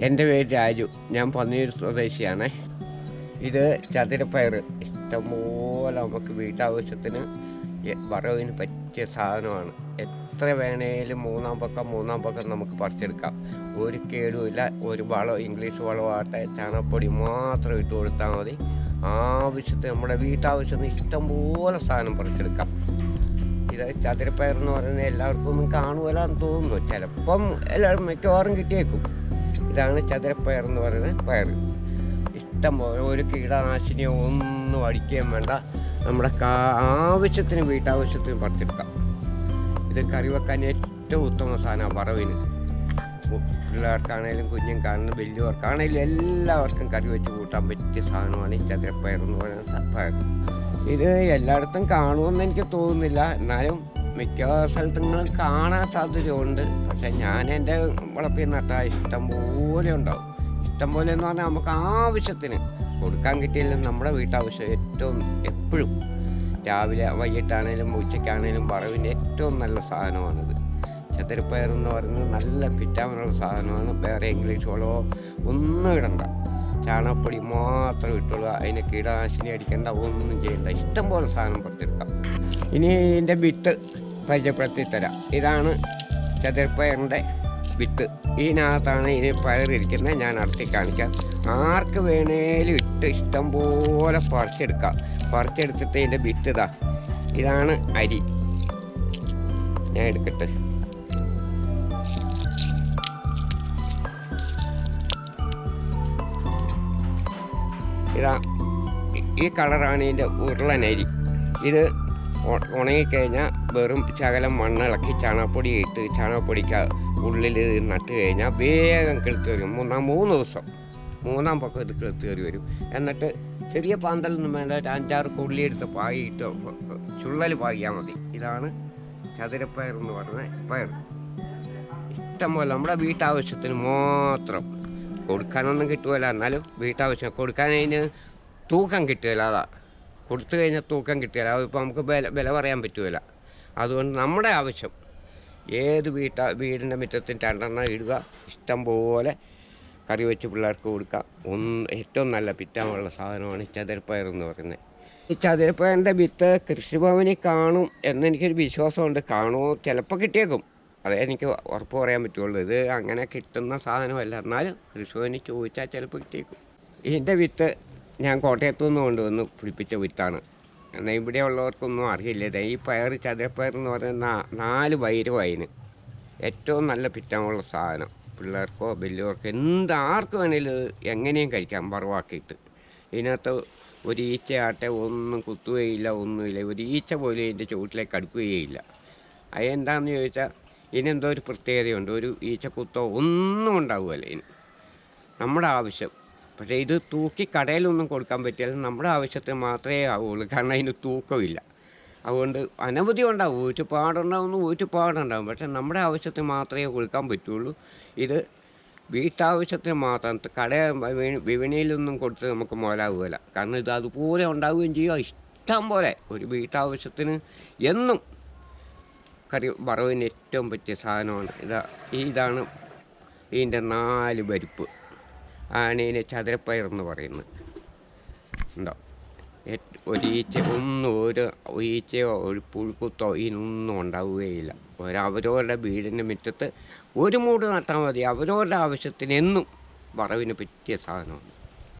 എന്റെ പേര് രാജു. ഞാൻ പന്നീർ സ്വദേശിയാണ്. ഇത് ചതുരപ്പയർ ഇഷ്ടംപോലെ നമുക്ക് വീട്ടാവശ്യത്തിന് വറവിന് പറ്റിയ സാധനമാണ്. എത്ര വേണേലും മൂന്നാം പക്കം മൂന്നാം പക്കം നമുക്ക് പറിച്ചെടുക്കാം. ഒരു കേടുമില്ല ഒരു വളം ഇംഗ്ലീഷ് വളമാകട്ടെ ചാണകപ്പൊടി മാത്രം ഇട്ട് കൊടുത്താൽ മതി. ആവശ്യത്തിന് നമ്മുടെ വീട്ടാവശ്യത്തിന് ഇഷ്ടംപോലെ സാധനം പറിച്ചെടുക്കാം. ഇത് ചതുരപ്പയർ എന്ന് പറയുന്നത് എല്ലാവർക്കും ഒന്നും കാണുമല്ലോ എന്ന് തോന്നുന്നു. ചിലപ്പം എല്ലാവരും മിക്കവാറും കിട്ടിയേക്കും. ഇതാണ് ചതുരപ്പയർ എന്ന് പറയുന്നത് പയർ. ഇഷ്ടം പോലെ ഒരു കീടനാശിനിയോ ഒന്നും അടിക്കുകയും വേണ്ട. നമ്മുടെ കാ- ആവശ്യത്തിന് വീട്ടാവശ്യത്തിന് പറിച്ചെടുക്കാം. ഇത് കറി വെക്കാൻ ഏറ്റവും ഉത്തമ സാധനമാണ് വറവിന് പിള്ളേർക്കാണേലും പിള്ളേർക്കാണേലും കാണുന്ന വലിയവർക്കാണേലും എല്ലാവർക്കും കറി വെച്ച് കൂട്ടാൻ പറ്റിയ സാധനമാണ് ഈ ചതുരപ്പയർ എന്ന് പറയുന്ന പയർ. ഇത് എല്ലായിടത്തും കാണുമെന്ന് എനിക്ക് തോന്നുന്നില്ല. എന്നാലും മിക്ക സ്ഥലത്തും കാണാൻ സാധ്യതയുണ്ട്. പക്ഷെ ഞാൻ എന്റെ വളപ്പിൽ നട്ടാൽ ഇഷ്ടം പോലെ ഉണ്ടാവും. ഇഷ്ടം പോലെ എന്ന് പറഞ്ഞാൽ നമുക്ക് ആവശ്യത്തിന് കൊടുക്കാൻ കിട്ടിയില്ലെങ്കിൽ നമ്മുടെ വീട്ടാവശ്യം ഏറ്റവും എപ്പോഴും രാവിലെ വൈകിട്ടാണേലും ഉച്ചയ്ക്കാണേലും വറവിന്റെ ഏറ്റവും നല്ല സാധനമാണിത്. ചതുരപ്പയർ എന്ന് പറയുന്നത് നല്ല വിറ്റാമിനുള്ള സാധനമാണ്. വേറെ ഇംഗ്ലീഷ് വളമോ ഒന്നും ഇടണ്ട. ചാണകപ്പൊടി മാത്രം ഇട്ടുള്ളൂ അതിന് കീടനാശിനി അടിക്കേണ്ട ഒന്നും ചെയ്യണ്ട. ഇഷ്ടം പോലെ സാധനം പറിച്ചെടുക്കാം. ഇനി ഇതിന്റെ വിത്ത് പരിചയപ്പെടുത്തി തരാം ഇതാണ് ചതിർപ്പയറിന്റെ വിത്ത്. ഇതിനകത്താണ് ഇനി പയറിരിക്കുന്നത് ഞാൻ അടുത്തി കാണിക്കാം. ആർക്ക് വേണേലും ഇട്ട് ഇഷ്ടം പോലെ പറിച്ചെടുക്കാം. പറിച്ചെടുത്തിട്ട് ഇതിന്റെ വിത്ത് ഇതാ. ഇതാണ് അരി. ഞാൻ എടുക്കട്ടെ. ഇതാ ഈ- കളറാണ് ഇതിന്റെ ഉരുളനരി. ഇത് ഉണങ്ങിക്കഴിഞ്ഞാൽ വെറും ശകലം മണ്ണിളക്കി ചാണകപ്പൊടി ഇട്ട് ചാണകപ്പൊടിക്ക് ഉള്ളിൽ നട്ട് കഴിഞ്ഞാൽ വേഗം കിളുത്ത് വരും. മൂന്നാം മൂന്ന് ദിവസം. മൂന്നാം പക്കം ഇത് കിളുത്ത് കയറി വരും. എന്നിട്ട് ചെറിയ പാന്തലൊന്നും വേണ്ട ഒരു അഞ്ചാറ് കൊള്ളിയെടുത്ത് പായിട്ട് ചുള്ളൽ പാകിയാൽ മതി. ഇതാണ് ചതുരപ്പയർ എന്ന് പറയുന്ന പയർ. ഇഷ്ടംപോലെ നമ്മുടെ വീട്ടാവശ്യത്തിന് മാത്രം കൊടുക്കാനൊന്നും കിട്ടുമല്ല എന്നാലും വീട്ടാവശ്യം കൊടുക്കാൻ അതിന് തൂക്കം കിട്ടുമല്ലോ അതാ. കൊടുത്തു കഴിഞ്ഞാൽ തൂക്കം കിട്ടിയാൽ അതിപ്പോൾ നമുക്ക് വില വില പറയാൻ പറ്റുമല്ല അതുകൊണ്ട് നമ്മുടെ ആവശ്യം ഏത് വീട്ട വീടിന്റെ മുറ്റത്തിന് രണ്ടെണ്ണം ഇടുക ഇഷ്ടം പോലെ കറി വെച്ച് പിള്ളേർക്ക് കൊടുക്കുക ഒന്ന് ഏറ്റവും നല്ല പിറ്റാമുള്ള സാധനമാണ് ചതുരപ്പയർ എന്ന് പറയുന്നത്. ഈ ചതിരപ്പയറിന്റെ വിത്ത് കൃഷിഭവനിൽ കാണും എന്നെനിക്കൊരു വിശ്വാസമുണ്ട്. കാണുമോ? ചിലപ്പോൾ കിട്ടിയേക്കും. അതേ എനിക്ക് ഉറപ്പ് പറയാൻ പറ്റുള്ളൂ. ഇത് അങ്ങനെ കിട്ടുന്ന സാധനമല്ല. എന്നാലും കൃഷിഭവനിൽ ചോദിച്ചാൽ ചിലപ്പോൾ കിട്ടിയേക്കും. ഇതിന്റെ വിത്ത് ഞാൻ കോട്ടയത്തു നിന്ന് കൊണ്ടുവന്ന് പിടിപ്പിച്ച വിത്താണ്. എന്നാൽ ഇവിടെ ഉള്ളവർക്കൊന്നും അറിയില്ല ഈ പയർ ചതുരപ്പയർ എന്ന് പറയുന്ന നാല് വൈരവായിന് ഏറ്റവും നല്ല പിറ്റമുള്ള സാധനം. പിള്ളേർക്കോ വലിയവർക്കോ എന്ത് ആർക്ക് വേണേലും എങ്ങനെയും കഴിക്കാം വറവാക്കിയിട്ട്. ഇതിനകത്ത് ഒരു ഈച്ചയാട്ടെ ഒന്നും കുത്തുകയില്ല ഒന്നുമില്ല. ഒരു ഈച്ച പോലും ഇതിന്റെ ചുവട്ടിലേക്ക് അടുക്കുകയില്ല. അതെന്താണെന്ന് ചോദിച്ചാൽ ഇതിനെന്തോ ഒരു പ്രത്യേകതയുണ്ട്. ഒരു ഈച്ചക്കുത്തോ ഒന്നും ഉണ്ടാവുകയില്ല ഇതിന്. നമ്മുടെ ആവശ്യം പക്ഷേ ഇത് തൂക്കി കടയിലൊന്നും കൊടുക്കാൻ പറ്റിയാൽ നമ്മുടെ ആവശ്യത്തിന് മാത്രമേ ആവുള്ളൂ. കാരണം അതിന് തൂക്കമില്ല. അതുകൊണ്ട് അനവധി ഉണ്ടാവും. ഒരുപാടുണ്ടാവും ഒരുപാടുണ്ടാവും. പക്ഷേ നമ്മുടെ ആവശ്യത്തിന് മാത്രമേ കൊടുക്കാൻ പറ്റുള്ളൂ. ഇത് വീട്ടാവശ്യത്തിന് മാത്രം. കട വിപണിയിലൊന്നും കൊടുത്ത് നമുക്ക് മുതലാവുകയില്ല. കാരണം ഇത് അതുപോലെ ഉണ്ടാവുകയും ചെയ്യുക ഇഷ്ടം പോലെ ഒരു വീട്ടാവശ്യത്തിന് എന്നും കറി വറവിന് ഏറ്റവും പറ്റിയ സാധനമാണ്. ഇതാ ഇതാണ് ഇതിന്റെ നാല് പരിപ്പ് ആണ് ഇതിനെ ചതുരപ്പയർ എന്ന് പറയുന്നത് ഉണ്ടോ? ഒരു ഒന്നും ഒരു ഈച്ചയോ ഒരു പുഴുക്കുത്തോ ഇതിനൊന്നും ഉണ്ടാവുകയില്ല. ഒരു വീടിന്റെ മുറ്റത്ത് ഒരു മൂട് നട്ടാൽ മതി. അവരവരുടെ ആവശ്യത്തിന് എന്നും വറവിന് പറ്റിയ സാധനമാണ്.